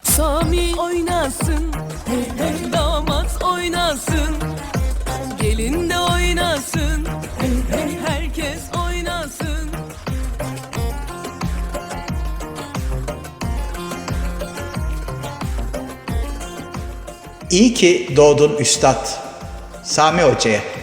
Sami oynasın, damat oynasın, gelin de oynasın, herkes oynasın. İyi ki doğdun üstad. Sami Hoca'ya.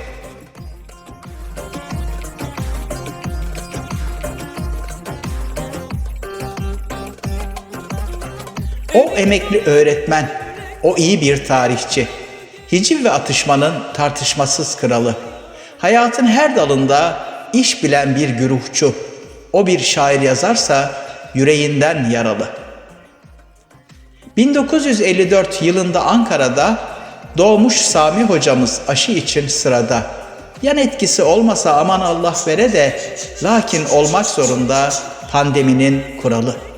O emekli öğretmen, o iyi bir tarihçi. Hiciv ve atışmanın tartışmasız kralı. Hayatın her dalında iş bilen bir güruhçu. O bir şair yazarsa yüreğinden yaralı. 1954 yılında Ankara'da doğmuş Sami hocamız aşı için sırada. Yan etkisi olmasa aman Allah vere de lakin olmak zorunda pandeminin kuralı.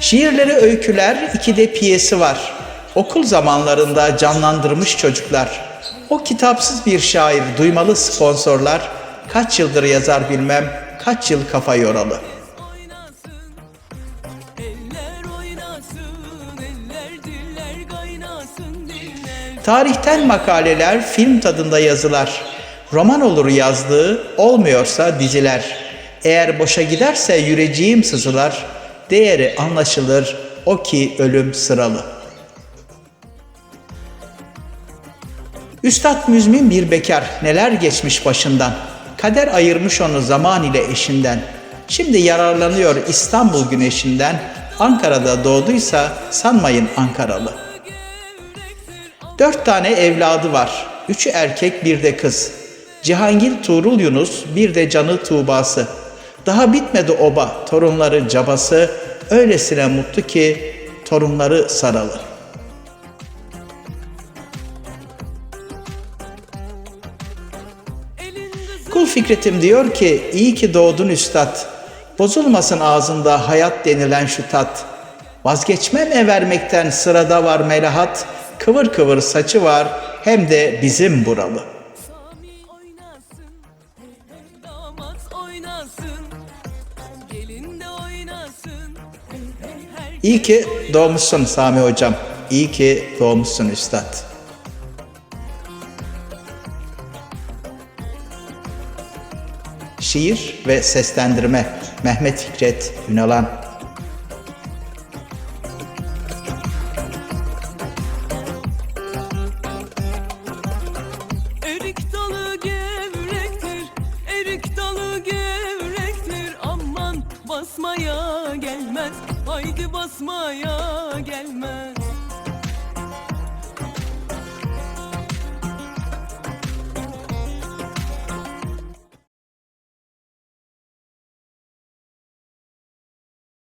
Şiirleri öyküler, iki de piyesi var. Okul zamanlarında canlandırmış çocuklar. O kitapsız bir şair, duymalı sponsorlar. Kaç yıldır yazar bilmem, kaç yıl kafa yoralı. Tarihten makaleler, film tadında yazılar. Roman olur yazdığı, olmuyorsa diziler. Eğer boşa giderse yüreceğim sızılar. Değeri anlaşılır, o ki ölüm sıralı. Üstad müzmin bir bekar, neler geçmiş başından. Kader ayırmış onu zaman ile eşinden. Şimdi yararlanıyor İstanbul güneşinden. Ankara'da doğduysa sanmayın Ankaralı. Dört tane evladı var. Üçü erkek bir de kız. Cihangir Tuğrul Yunus bir de canı Tuğbası. Daha bitmedi oba torunları cabası. Öylesine mutlu ki torunları. Elinde Kul Fikret'im diyor ki iyi ki doğdun üstad. Bozulmasın ağzında hayat denilen şu tat. Vazgeçmem e vermekten sırada var melahat. Kıvır kıvır saçı var hem de bizim buralı. Oynasın, gelin de oynasın, İyi ki doğmuşsun Sami hocam. İyi ki doğmuşsun üstad. Şiir ve seslendirme Mehmet Fikret Ünalan basmaya gelmez, haydi basmaya gelmez